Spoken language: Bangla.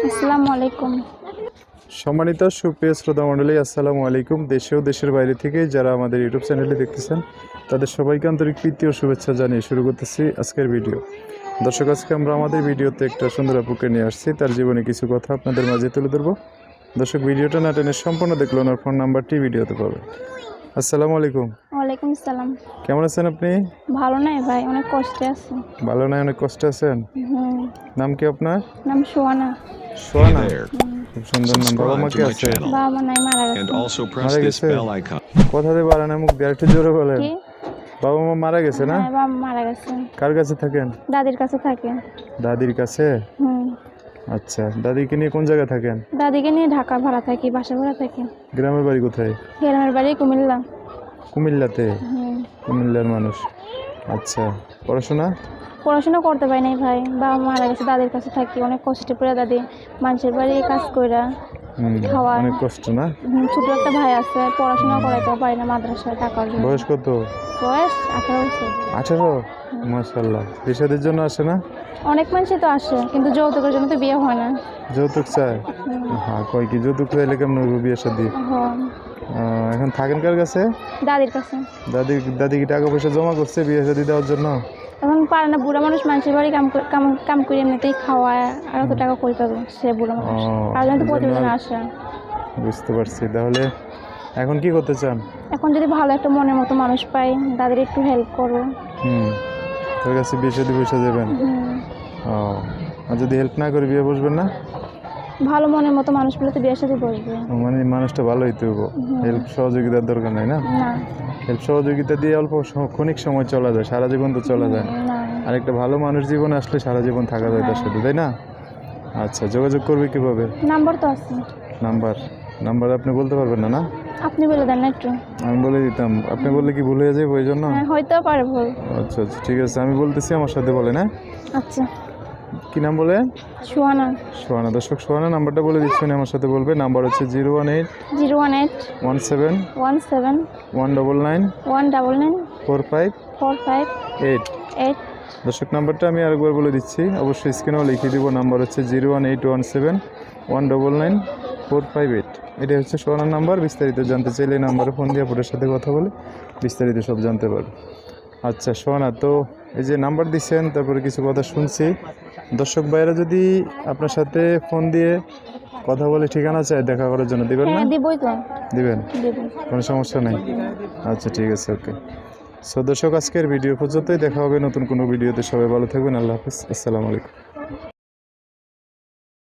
আসসালামু আলাইকুম। সম্মানিত সুপ্রিয় শ্রোতা মণ্ডলী আসসালামু আলাইকুম। দেশে ও দেশের বাইরে থেকে যারা আমাদের ইউটিউব চ্যানেলে দেখতেছেন তাদের সবাইকে আন্তরিক প্রীতি ও শুভেচ্ছা জানিয়ে শুরু করতেছি আজকের ভিডিও। দর্শক আজকে আমরা আমাদের ভিডিওতে একটা সুন্দর আপুকে নিয়ে আসছি। তার জীবনে কিছু কথা আপনাদের মাঝে তুলে ধরবো। দর্শক ভিডিওটা না টেনে সম্পূর্ণ দেখল ওনার ফোন নাম্বারটি ভিডিওতে পাবে। আসসালামু আলাইকুম। ওয়ালাইকুম আসসালাম। কেমন আছেন আপনি? ভালো নাই ভাই অনেক কষ্টে আছি। ভালো নয় অনেক কষ্টে আছেন? হুম। নাম কি আপনার? নাম সোয়ানা। সোয়ানা। খুব সুন্দর নাম। বাবা মা কি আছে? বাবা মা নাই মারা গেছে। also press Mara this gese. bell icon. কথা দিয়ে বাড়ানো মুখ দিয়ে একটু জোরে বলেন। বাবা মা মারা গেছে না? হ্যাঁ, বাবা মারা গেছে। কার কাছে থাকেন? দাদির কাছে থাকে। দাদির কাছে? আচ্ছা দাদিকে নিয়ে কোন জায়গায় থাকেন? দাদিকে নিয়ে ঢাকা ভাড়া থাকি বাসা ভাড়া থাকি। গ্রামের বাড়ি কোথায়? গ্রামের বাড়ি কুমিল্লা। কুমিল্লাতে? কুমিল্লার মানুষ। আচ্ছা পড়াশোনা? পড়াশোনা করতে পারি নাই ভাই। বাবা মারা গেছে দাদির কাছে থাকি অনেক কষ্টে পড়ে দাদি। মানুষের বাড়ি কাজ কইরা খাওয়া। অনেক কষ্ট না? ছোট একটা ভাই আছে পড়াশোনা করাইতে পারি না মাদ্রাসায় টাকার জন্য বয়স কত? বয়স আঠারো বছর। আঠারো? মাসাল্লাহ বিষাদের জন্য আসে না? অনেক মানুষই তো আসে কিন্তু যৌতুকের জন্য তো বিয়ে হয় না। যৌতুক চায়? হ্যাঁ কয় কি যৌতুক চাইলে কেমন হইব বিয়ে শাদি? এখন থাকেন কার কাছে? দাদির কাছে। দাদি দাদি কি টাকা পয়সা জমা করছে বিয়ে শাদি দেওয়ার জন্য? এখন পারে না বুড়া মানুষ মানুষের বাড়ি কাম করে- কাম কাম করে এমনিতেই খাওয়া আর কত টাকা কই পাবে? সে বুড়া মানুষ। আর তো এই প্রতিদিন আসে। বুঝতে পারছি। তাহলে এখন কি করতে চান? এখন যদি ভালো একটা মনের মতো মানুষ পাই তাদের একটু হেল্প করো। হুম তোর কাছে বিয়ে যদি পয়সা দেবেন ও আর যদি হেল্প না করে বিয়ে বসবেন না? ভালো মনের মতো মানুষ পেলে তো বিয়ের সাথে বসবে। মানে মানুষটা ভালো হইতে হব হেল্প সহযোগিতার দরকার নাই না? না। হেল্প সহযোগিতা দিয়ে অল্প ক্ষণিক সময় চলা যায় সারা জীবন তো চলা যায় আর একটা ভালো মানুষ জীবন আসলে সারা জীবন থাকা যায় তার সাথে তাই না? আচ্ছা যোগাযোগ করবে কীভাবে? নাম্বার তো আছে। নাম্বার নাম্বার আপনি বলতে পারবেন না না? আপনি বলে দেন না একটু। আমি বলে দিতাম আপনি বললে কি ভুলে যাব ওই জন্য? হ্যাঁ হয়তো পারে ভুল আচ্ছা আচ্ছা ঠিক আছে আমি বলতেছি আমার সাথে বলেন হ্যাঁ? আচ্ছা। কি নাম বলে? সোয়ানা সোহানা দর্শক সোহানা নাম্বারটা বলে দিচ্ছেন আমার সাথে বলবে। নাম্বার হচ্ছে zero one eight zero one eight one seven one seven one double nine one double nine four five four five eight. Eight দর্শক নাম্বারটা আমি আরেকবার বলে দিচ্ছি। অবশ্যই স্ক্রিনেও লিখে দিব। নাম্বার হচ্ছে zero one eight one seven one double nine four five eight. এটা হচ্ছে সোহানার নাম্বার। বিস্তারিত জানতে চাইলে এই নাম্বারে ফোন দিয়ে আপনার সাথে কথা বলে বিস্তারিত সব জানতে পারবে। আচ্ছা সোহানা তো এই যে নাম্বার দিচ্ছেন তারপরে কিছু কথা শুনছি। দর্শক ভাইরা যদি আপনার সাথে ফোন দিয়ে কথা বলে ঠিকানা চায় দেখা করার জন্য দিবেন না? হ্যাঁ দিবই তো। দিবেন? দিব কোনো সমস্যা নেই। আচ্ছা ঠিক আছে ওকে। সো দর্শক আজকের ভিডিও পর্যন্তই। দেখা হবে নতুন কোনো ভিডিওতে। সবাই ভালো থাকবেন। আল্লাহ হাফিজ। আসসালামু আলাইকুম।